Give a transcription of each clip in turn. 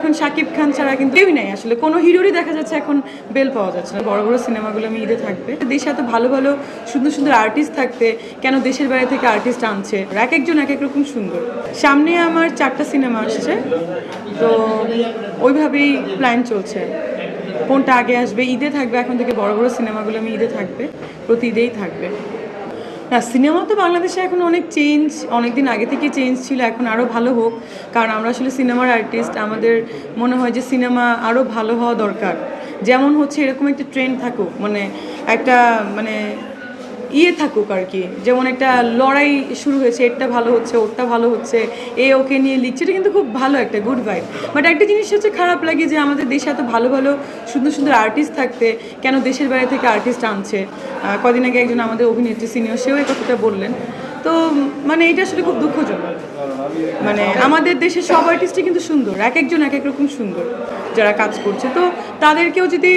এখন শাকিব খান ছাড়া কিন্তু কেউই নাই আসলে। কোনো হিরোরই দেখা যাচ্ছে এখন বেল পাওয়া যাচ্ছে না। বড় বড় সিনেমাগুলো আমি ঈদে থাকবে। দেশে এত ভালো ভালো সুন্দর সুন্দর আর্টিস্ট থাকতে কেন দেশের বাইরে থেকে আর্টিস্ট আনছে? এক একজন এক এক রকম সুন্দর। সামনে আমার চারটা সিনেমা আসছে। তো ওইভাবেই প্ল্যান চলছে। কোনটা আগে আসবে, ঈদে থাকবে। এখন থেকে বড় বড় সিনেমাগুলো আমি ঈদে থাকবে। প্রতি ঈদেই থাকবে। না সিনেমা তো বাংলাদেশে এখন অনেক চেঞ্জ অনেক দিন আগে থেকে চেঞ্জ ছিল, এখন আরও ভালো হোক। কারণ আমরা আসলে সিনেমার আর্টিস্ট আমাদের মনে হয় যে সিনেমা আরও ভালো হওয়া দরকার। যেমন হচ্ছে এরকম একটা ট্রেন্ড থাকুক মানে একটা মানে ইয়ে থাকুক আর কি। যেমন একটা লড়াই শুরু হয়েছে, এরটা ভালো হচ্ছে, ওরটা ভালো হচ্ছে, এ ওকে নিয়ে লিখছে, এটা কিন্তু খুব ভালো একটা গুড ভাইব বাট একটা জিনিস হচ্ছে খারাপ লাগে যে আমাদের দেশে এত ভালো ভালো সুন্দর সুন্দর আর্টিস্ট থাকতে, কেন দেশের বাইরে থেকে আর্টিস্ট আনছে? কদিন আগে একজন আমাদের অভিনেত্রী সিনিয়র সেও এই কথাটা বললেন। তো মানে এটা আসলে খুব দুঃখজনক। মানে আমাদের দেশের সব আর্টিস্টই কিন্তু সুন্দর, এক একজন এক এক রকম সুন্দর যারা কাজ করছে। তো তাদেরকেও যদি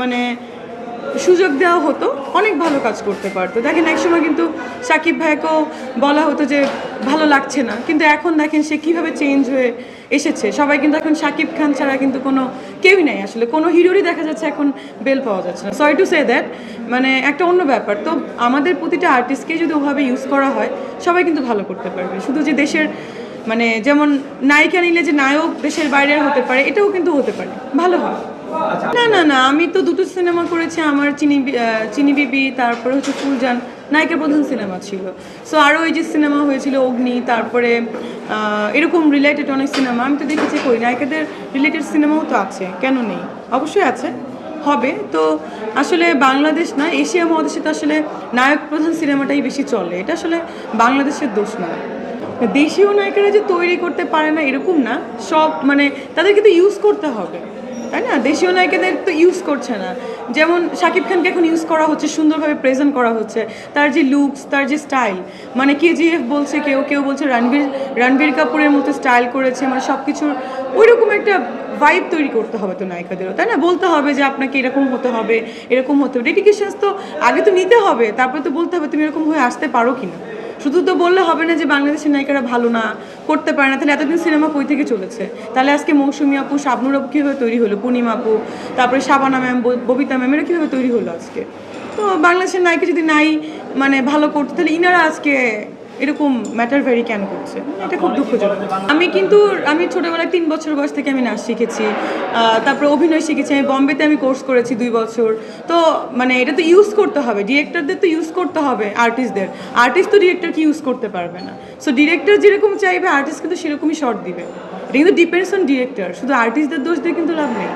মানে সুযোগ দেওয়া হতো অনেক ভালো কাজ করতে পারতো। দেখেন, একসময় কিন্তু সাকিব ভাইকেও বলা হতো যে, ভালো লাগছে না। কিন্তু এখন দেখেন, সে কীভাবে চেঞ্জ হয়ে এসেছে। সবাই কিন্তু এখন সাকিব খান ছাড়া কিন্তু কোনো কেউই নাই আসলে। কোনো হিরোরই দেখা যাচ্ছে এখন বেল পাওয়া যাচ্ছে না। সরি টু সে দ্যাট মানে একটা অন্য ব্যাপার। তো আমাদের প্রতিটা আর্টিস্টকে যদি ওভাবে ইউজ করা হয়, সবাই কিন্তু ভালো করতে পারবে। শুধু যে দেশের মানে যেমন নায়িকা নিলে যে নায়ক দেশের বাইরের হতে পারে এটাও কিন্তু হতে পারে। ভালো হয়। না না না আমি তো দুটো সিনেমা করেছি আমার চিনি চিনি বিবি তারপরে হচ্ছে ফুলজান নায়িকা প্রধান সিনেমা ছিল। সো আরও এই যে সিনেমা হয়েছিল অগ্নি তারপরে এরকম রিলেটেড অনেক সিনেমা আমি তো দেখেছি কই নায়িকাদের রিলেটেড সিনেমাও তো আছে কেন নেই? অবশ্যই আছে হবে। তো আসলে বাংলাদেশ না এশিয়া মহাদেশে তো আসলে নায়ক প্রধান সিনেমাটাই বেশি চলে এটা আসলে বাংলাদেশের দোষ না। দেশীয় নায়িকারা যে তৈরি করতে পারে না এরকম না, সব মানে তাদেরকে তো ইউজ করতে হবে, তাই না? দেশীয় নায়িকাদের তো ইউজ করছে না। যেমন শাকিব খানকে এখন ইউজ করা হচ্ছে, সুন্দরভাবে প্রেজেন্ট করা হচ্ছে, তার যে লুকস তার যে স্টাইল মানে কেজিএফ বলছে, কেউ কেউ বলছে রণবীর রণবীর কাপুরের মতো স্টাইল করেছে মানে সব কিছুর ওই রকম একটা ভাইব তৈরি করতে হবে তো নায়িকাদেরও, তাই না? বলতে হবে যে আপনাকে এরকম হতে হবে, এরকম হতে হবে। ডেডিকেশনস তো আগে তো নিতে হবে, তারপরে তো বলতে হবে তুমি এরকম হয়ে আসতে পারো কিনা। শুধু তো বললে হবে না যে বাংলাদেশের নায়িকারা ভালো না, করতে পারে না। তাহলে এতদিন সিনেমা কই থেকে চলেছে? তাহলে আজকে মৌসুমি আপু, শাবনুর আপু কীভাবে তৈরি হলো? পূর্ণিমা আপু, তারপরে শাবানা ম্যাম ববিতা ম্যাম, এরা কীভাবে তৈরি হলো আজকে? তো বাংলাদেশের নায়িকা যদি নাই মানে ভালো করতো, তাহলে ইনারা আজকে এরকম ম্যাটার ভেরি কেন করছে? এটা খুব দুঃখজনক। আমি কিন্তু, আমি ছোটোবেলায় তিন বছর বয়স থেকে আমি নাচ শিখেছি তারপরে অভিনয় শিখেছি, আমি বম্বেতে আমি কোর্স করেছি দুই বছর। তো মানে এটা তো ইউজ করতে হবে ডিরেক্টরদের তো ইউজ করতে হবে আর্টিস্টদের আর্টিস্ট তো ডিরেক্টরকে ইউজ করতে পারবে না। সো ডিরেক্টর যেরকম চাইবে আর্টিস্ট কিন্তু সেরকমই শর্ট দিবে। এটা কিন্তু ডিপেন্ডস অন ডিরেক্টর শুধু আর্টিস্টদের দোষ দিয়ে কিন্তু লাভ নেই।